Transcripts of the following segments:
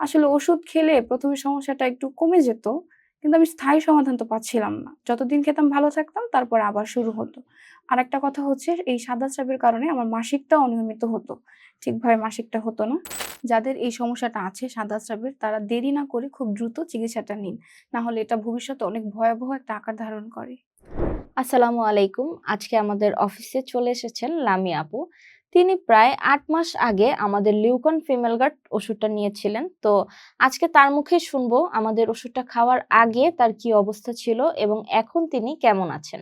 আসলে ওষুধ খেলে প্রথমে সমস্যাটা একটু কমে যেত, কিন্তু আমি স্থায়ী সমাধান তো পাচ্ছিলাম না। যতদিন খেতাম, ভালো থাকতাম, তারপর আবার শুরু হতো। আর একটা কথা হচ্ছে, এই সাদা স্রাবের কারণে আমার মাসিকটা অনিয়মিত হতো। ঠিকভাবে মাসিকটা হতো না। যাদের এই সমস্যাটা আছে সাদা স্রাবের, তারা দেরি না করে খুব দ্রুত চিকিৎসাটা নিন। না হলে এটা ভবিষ্যতে অনেক ভয়াবহ একটা আকার ধারণ করে। আসসালামু আলাইকুম। আজকে আমাদের অফিসে চলে এসেছেন লামি আপু। তিনি প্রায় আট মাস আগে আমাদের লিউকন ফিমেল গার্ড ওষুধটা নিয়েছিলেন। তো আজকে তার মুখে শুনব আমাদের ওষুধটা খাওয়ার আগে তার কি অবস্থা ছিল এবং এখন তিনি কেমন আছেন।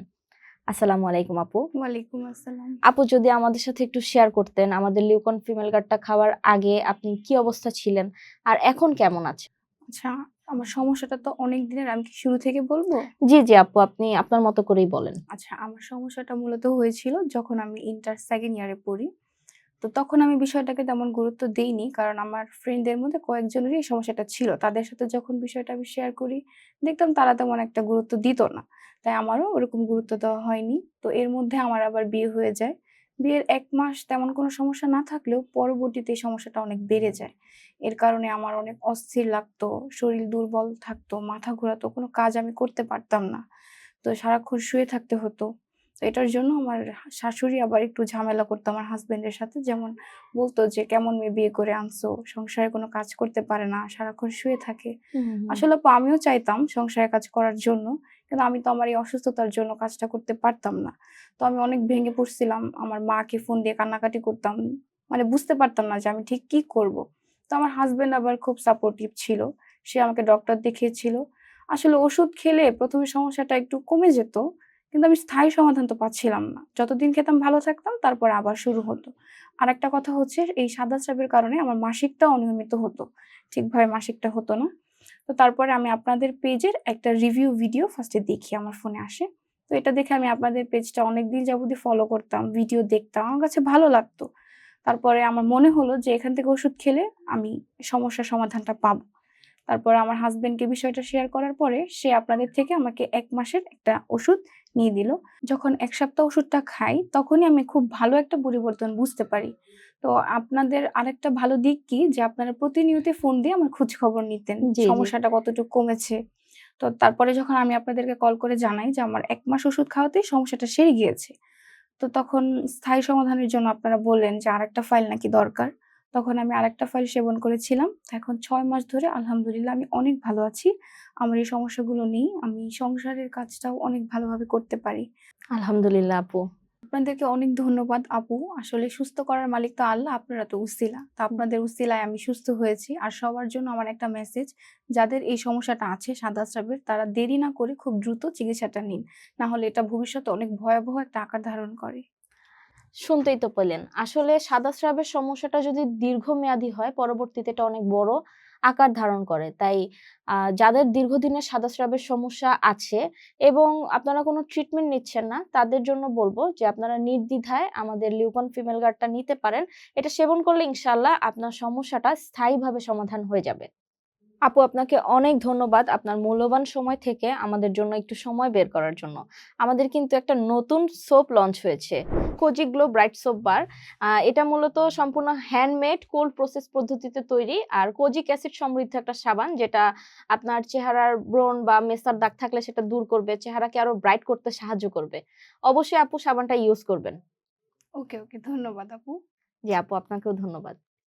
আসসালামু আলাইকুম আপু। ওয়ালাইকুম আসসালাম। আপু যদি আমাদের সাথে একটু শেয়ার করতেন আমাদের লিউকন ফিমেল গার্ডটা খাওয়ার আগে আপনি কি অবস্থা ছিলেন আর এখন কেমন আছেন? আচ্ছা আমার সমস্যাটা তো অনেক দিনের আমি কি শুরু থেকে বলব? জি জি আপু আপনি আপনার মতো করেই বলেন। আচ্ছা আমার সমস্যাটা মূলত হয়েছিল যখন আমি ইন্টার সেকেন্ড ইয়ারে পড়ি। তো তখন আমি বিষয়টাকে তেমন গুরুত্ব দেইনি কারণ আমার ফ্রেন্ডদের মধ্যে কয়েকজনেরই এই সমস্যাটা ছিল। তাদের সাথে যখন বিষয়টা আমি শেয়ার করি দেখতাম তারা তেমন একটা গুরুত্ব দিত না। তাই আমারও ওরকম গুরুত্ব দেওয়া হয়নি। তো এর মধ্যে আমার আবার বিয়ে হয়ে যায়। বিয়ের এক মাস তেমন কোনো সমস্যা না থাকলেও পরবর্তীতে এই সমস্যাটা অনেক বেড়ে যায়। এর কারণে আমার অনেক অস্থির লাগতো শরীর দুর্বল থাকতো মাথা ঘোরাতো কোনো কাজ আমি করতে পারতাম না। তো সারাক্ষণ শুয়ে থাকতে হতো। তো এটার জন্য আমার শাশুড়ি আবার একটু ঝামেলা করতো আমার হাজবেন্ডের সাথে। যেমন বলতো যে কেমন মেয়ে বিয়ে করে আনছো? সংসারে কোনো কাজ করতে পারে না সারাক্ষণ শুয়ে থাকে। আসলে আমিও চাইতাম সংসারে কাজ করার জন্য। কিন্তু আমি তো আমার এই অসুস্থতার জন্য কাজটা করতে পারতাম না। তো আমি অনেক ভেঙে পড়ছিলাম, আমার মাকে ফোন দিয়ে কান্নাকাটি করতাম মানে বুঝতে পারতাম না যে আমি ঠিক কি করব। তো আমার হাজবেন্ড আবার খুব সাপোর্টিভ ছিল, সে আমাকে ডক্টর দেখিয়েছিল। আসলে ওষুধ খেলে প্রথমে সমস্যাটা একটু কমে যেত, কিন্তু আমি স্থায়ী সমাধান তো পাচ্ছিলাম না। যতদিন খেতাম ভালো থাকতাম, তারপর আবার শুরু হতো। আর একটা কথা হচ্ছে, এই সাদা স্রাবের কারণে আমার মাসিকটা অনিয়মিত হতো। ঠিকভাবে মাসিকটা হতো না। তো তারপরে আমি আপনাদের পেজের একটা রিভিউ ভিডিও ফার্স্টে দেখি, আমার ফোনে আসে। তো এটা দেখে আমি আপনাদের পেজটা অনেকদিন যাবতই ফলো করতাম ভিডিও দেখতাম, আমার কাছে ভালো লাগতো। তারপরে আমার মনে হলো যে এখান থেকে ওষুধ খেলে আমি সমস্যার সমাধানটা পাবো। তারপরে আমার হাজব্যান্ডকে বিষয়টা শেয়ার করার পরে সে আপনাদের থেকে আমাকে এক মাসের একটা ওষুধ নিয়ে দিল। যখন এক সপ্তাহ ওষুধটা খাই তখনই আমি খুব ভালো একটা পরিবর্তন বুঝতে পারি। তো আপনাদের আরেকটা ভালো দিক কি? যে আপনারা প্রতিনিয়ত ফোন দিয়ে আমার খোঁজ খবর নিতেন। সমস্যাটা কতটুকু কমেছে। তো তারপরে যখন আমি আপনাদেরকে কল করে জানাই যে আমার এক মাস ওষুধ খাওয়াতেই সমস্যাটা সেরে গিয়েছে তো তখন স্থায়ী সমাধানের জন্য আপনারা বললেন যে আরেকটা ফাইল নাকি দরকার। তখন আমি আরেকটা ফাইল সেবন করেছিলাম। এখন ছয় মাস ধরে আলহামদুলিল্লাহ আমি অনেক ভালো আছি। আমার এই সমস্যাগুলো নেই। আমি সংসারের কাজটাও অনেক ভালোভাবে করতে পারি। আলহামদুলিল্লাহ আপু। আপনাদেরকে অনেক ধন্যবাদ আপু। আসলে সুস্থ করার মালিক তো আল্লাহ আপনারা তো উসিলা। তো আপনাদের উসিলায় আমি সুস্থ হয়েছি। আর সবার জন্য আমার একটা মেসেজ যাদের এই সমস্যাটা আছে সাদা স্রাবের তারা দেরি না করে খুব দ্রুত চিকিৎসাটা নিন। না হলে এটা ভবিষ্যতে অনেক ভয়াবহ একটা আকার ধারণ করে। শুনতেই তো পেলেন। আসলে সাদা স্রাবের সমস্যাটা যদি দীর্ঘমেয়াদী হয়, পরবর্তীতে এটা অনেক বড় আকার ধারণ করে। তাই যাদের দীর্ঘদিনের সাদা স্রাবের সমস্যা আছে এবং আপনারা কোনো ট্রিটমেন্ট নিচ্ছেন না, তাদের জন্য বলব যে আপনারা নির্দ্বিধায় আমাদের লিউকন ফিমেল গার্ডটা নিতে পারেন। এটা সেবন করলে ইনশাল্লাহ আপনার সমস্যাটা স্থায়ীভাবে সমাধান হয়ে যাবে। আপু আপনাকে অনেক ধন্যবাদ আপনার মূল্যবান সময় থেকে আমাদের জন্য একটু সময় বের করার জন্য। আমাদের কিন্তু একটা নতুন সোপ লঞ্চ হয়েছে Cozy Glow Bright soap bar এটা মূলত সম্পূর্ণ হ্যান্ডমেড কোল্ড প্রসেস পদ্ধতিতে তৈরি আর কোজিক অ্যাসিড সমৃদ্ধ একটা সাবান যেটা আপনার চেহারার ব্রণ বা মেসার দাগ থাকলে সেটা দূর করবে চেহারাকে আরও ব্রাইট করতে সাহায্য করবে। অবশ্যই আপু সাবানটা ইউজ করবেন। ওকে ওকে ধন্যবাদ আপু। জি আপু আপনাকেও ধন্যবাদ।